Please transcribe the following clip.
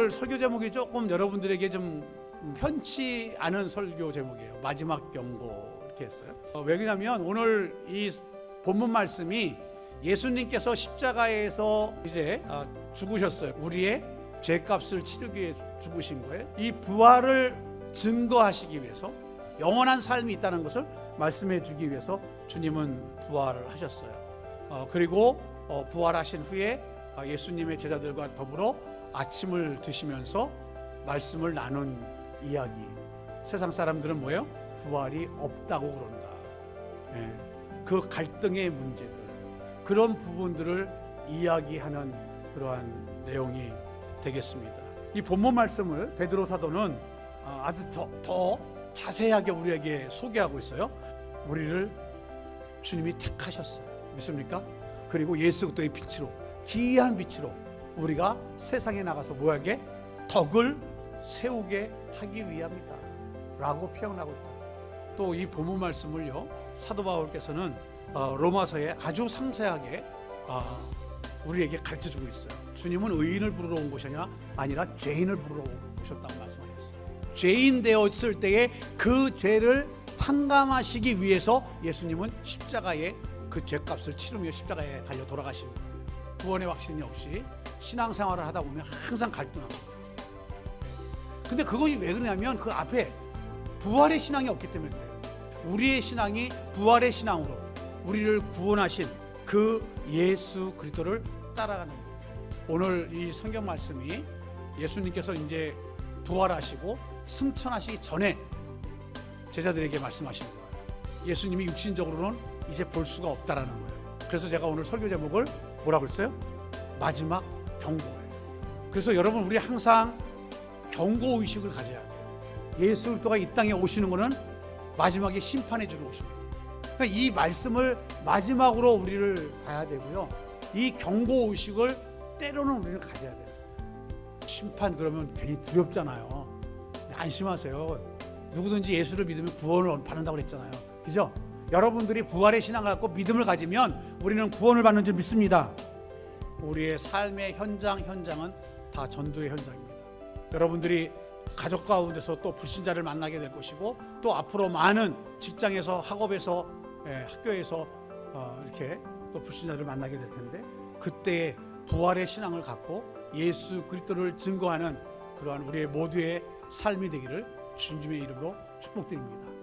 오늘 설교 제목이 조금 여러분들에게 좀 편치 않은 설교 제목이에요. 마지막 경고 이렇게 했어요. 어, 왜냐하면 오늘 이 본문 말씀이 예수님께서 십자가에서 이제 아, 죽으셨어요. 우리의 죄값을 치르기 위해 죽으신 거예요. 이 부활을 증거하시기 위해서 영원한 삶이 있다는 것을 말씀해 주기 위해서 주님은 부활을 하셨어요. 어, 그리고 어, 부활하신 후에 아, 예수님의 제자들과 더불어 아침을 드시면서 말씀을 나눈 이야기. 세상 사람들은 뭐예요? 부활이 없다고 그런다. 예, 그 갈등의 문제들, 그런 부분들을 이야기하는 그러한 내용이 되겠습니다. 이 본문 말씀을 베드로 사도는 아, 아주 더, 더 자세하게 우리에게 소개하고 있어요. 우리를 주님이 택하셨어요. 믿습니까? 그리고 예수 그리스도의 빛으로 귀한 빛으로 우리가 세상에 나가서 뭐하게 덕을 세우게 하기 위함이다. 라고 표현하고 있다. 또 이 본문 말씀을요 사도 바울께서는 어, 로마서에 아주 상세하게 아, 우리에게 가르쳐 주고 있어요. 주님은 의인을 부르러 온 것이 아니라 아니라 죄인을 부르러 오셨다고 말씀하셨어요. 죄인 되었을 때에 그 죄를 탕감하시기 위해서 예수님은 십자가에 그 죄값을 치르며 십자가에 달려 거예요. 구원의 확신이 없이 신앙생활을 하다 보면 항상 갈등하고. 근데 그것이 왜 그러냐면 그 앞에 부활의 신앙이 없기 때문에 그래요. 우리의 신앙이 부활의 신앙으로 우리를 구원하신 그 예수 그리스도를 따라가는 거예요. 오늘 이 성경 말씀이 예수님께서 이제 부활하시고 승천하시기 전에 제자들에게 말씀하시는 거예요. 예수님이 육신적으로는 이제 볼 수가 없다라는 거예요. 그래서 제가 오늘 설교 제목을 뭐라고 했어요? 마지막 경고예요. 그래서 여러분 우리 항상 경고 의식을 가져야 돼요. 예수 그리스도가 이 땅에 오시는 것은 마지막에 심판해 주러 오십니다. 그러니까 이 말씀을 마지막으로 우리를 봐야 되고요. 이 경고 의식을 때로는 우리는 가져야 돼요. 심판 그러면 괜히 두렵잖아요. 안심하세요. 누구든지 예수를 믿으면 구원을 받는다고 그랬잖아요. 그죠? 여러분들이 부활의 신앙을 갖고 믿음을 가지면 우리는 구원을 받는 줄 믿습니다. 우리의 삶의 현장 현장은 다 전도의 현장입니다. 여러분들이 가족 가운데서 또 불신자를 만나게 될 것이고 또 앞으로 많은 직장에서 학업에서 예, 학교에서 어, 이렇게 또 불신자를 만나게 될 텐데 그때 부활의 신앙을 갖고 예수 그리스도를 증거하는 그러한 우리의 모두의 삶이 되기를 주님의 이름으로 축복드립니다.